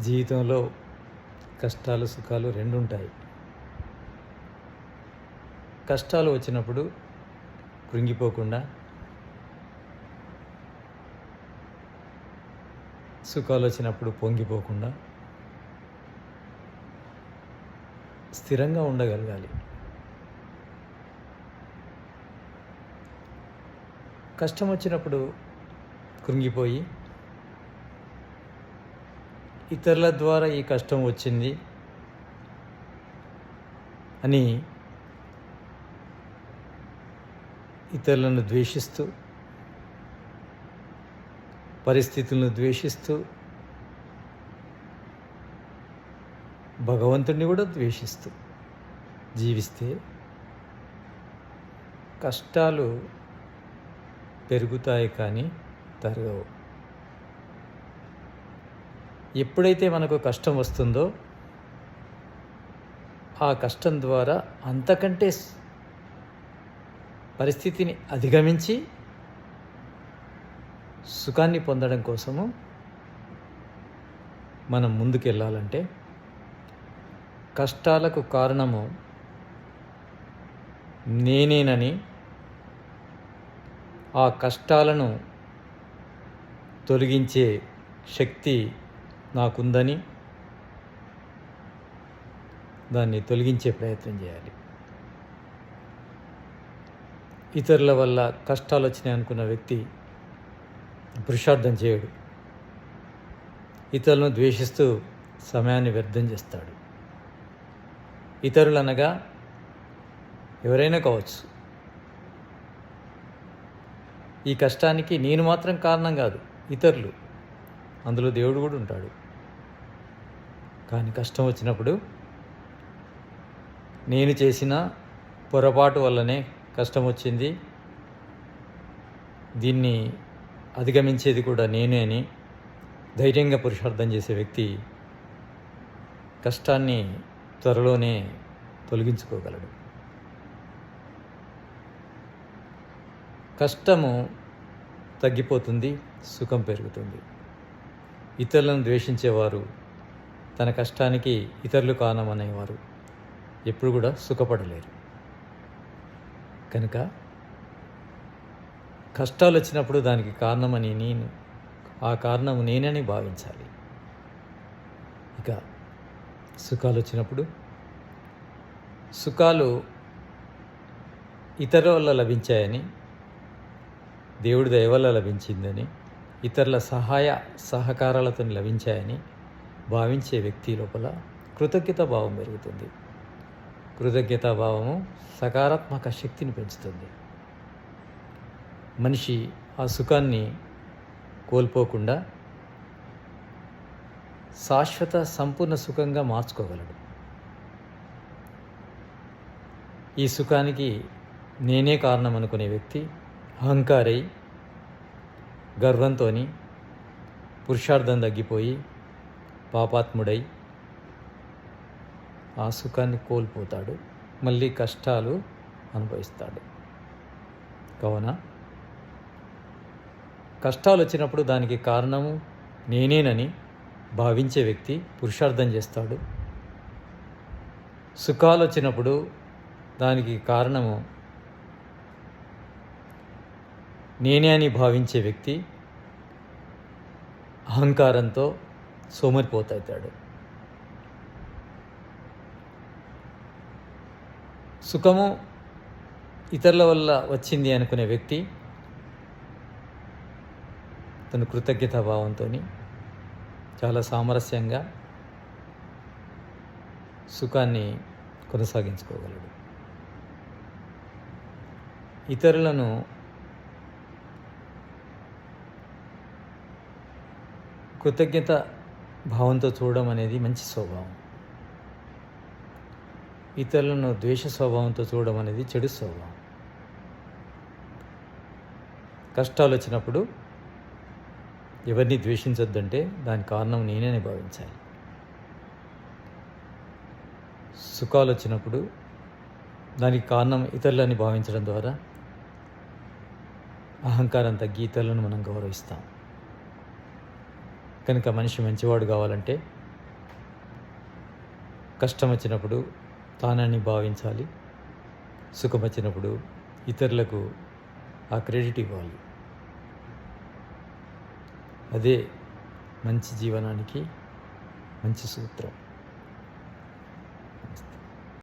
జీవితంలో కష్టాలు సుఖాలు రెండు ఉంటాయి కష్టాలు వచ్చినప్పుడు కృంగిపోకుండా సుఖాలు వచ్చినప్పుడు పొంగిపోకుండా స్థిరంగా ఉండగలగాలి. కష్టం వచ్చినప్పుడు కృంగిపోయి ఇతరుల ద్వారా ఈ కష్టం వచ్చింది అని ఇతరులను ద్వేషిస్తూ పరిస్థితులను ద్వేషిస్తూ భగవంతుడిని కూడా ద్వేషిస్తూ జీవిస్తే కష్టాలు పెరుగుతాయి కానీ తరగవు. ఎప్పుడైతే మనకు కష్టం వస్తుందో ఆ కష్టం ద్వారా అంతకంటే పరిస్థితిని అధిగమించి సుఖాన్ని పొందడం కోసము మనం ముందుకెళ్ళాలంటే కష్టాలకు కారణము నేనేనని ఆ కష్టాలను తొలగించే శక్తి నాకుందని దాన్ని తొలగించే ప్రయత్నం చేయాలి. ఇతరుల వల్ల కష్టాలు వచ్చినాయి అనుకున్న వ్యక్తి పురుషార్థం చేయడు. ఇతరులను ద్వేషిస్తూ సమయాన్ని వ్యర్థం చేస్తాడు. ఇతరులు అనగా ఎవరైనా కావచ్చు. ఈ కష్టానికి నేను మాత్రం కారణం కాదు ఇతరులు. అందులో దేవుడు కూడా ఉంటాడు. కానీ కష్టం వచ్చినప్పుడు నేను చేసిన పొరపాటు వల్లనే కష్టం వచ్చింది. దీన్ని అధిగమించేది కూడా నేనే అని ధైర్యంగా పురుషార్థం చేసే వ్యక్తి కష్టాన్ని త్వరలోనే తొలగించుకోగలడు. కష్టము తగ్గిపోతుంది సుఖం పెరుగుతుంది. ఇతరులను ద్వేషించేవారు తన కష్టానికి ఇతరులు కానమనేవారు ఎప్పుడు కూడా సుఖపడలేరు. కనుక కష్టాలు వచ్చినప్పుడు దానికి కారణమని నేను ఆ కారణం నేనని భావించాలి. ఇక సుఖాలు వచ్చినప్పుడు సుఖాలు ఇతరుల వల్ల లభించాయని దేవుడి దయ వల్ల లభించిందని ఇతరుల సహాయ సహకారాలతో లభించాయని భావించే వ్యక్తి లోపల కృతజ్ఞత భావం పెరుగుతుంది. కృతజ్ఞతా భావము సకారాత్మక శక్తిని పెంచుతుంది. మనిషి ఆ సుఖాన్ని కోల్పోకుండా శాశ్వత సంపూర్ణ సుఖంగా మార్చుకోగలడు. ఈ సుఖానికి నేనే కారణం అనుకునే వ్యక్తి అహంకారై గర్వంతో పురుషార్థం తగ్గిపోయి పాపాత్ముడై ఆ సుఖాన్ని కోల్పోతాడు మళ్ళీ కష్టాలు అనుభవిస్తాడు. కావున కష్టాలు వచ్చినప్పుడు దానికి కారణము నేనేనని భావించే వ్యక్తి పురుషార్థం చేస్తాడు. సుఖాలు వచ్చినప్పుడు దానికి కారణము నేనే అని భావించే వ్యక్తి అహంకారంతో సోమరిపోతాడు సుఖము ఇతరుల వల్ల వచ్చింది అనుకునే వ్యక్తి తను కృతజ్ఞతా భావంతో చాలా సామరస్యంగా సుఖాన్ని కొనసాగించుకోగలడు. ఇతరులను కృతజ్ఞత భావంతో చూడడం అనేది మంచి స్వభావం. ఇతరులను ద్వేష స్వభావంతో చూడడం అనేది చెడు స్వభావం. కష్టాలు వచ్చినప్పుడు ఎవరిని ద్వేషించొద్దంటే దాని కారణం నేనే భావించాలి. సుఖాలు వచ్చినప్పుడు దానికి కారణం ఇతరులని భావించడం ద్వారా అహంకారం తగ్గి ఇతరులను మనం గౌరవిస్తాం. కనుక మనిషి మంచివాడు కావాలంటే కష్టం వచ్చినప్పుడు తానని భావించాలి సుఖం వచ్చినప్పుడు ఇతరులకు ఆ క్రెడిట్ ఇవ్వాలి. అదే మంచి జీవనానికి మంచి సూత్రం.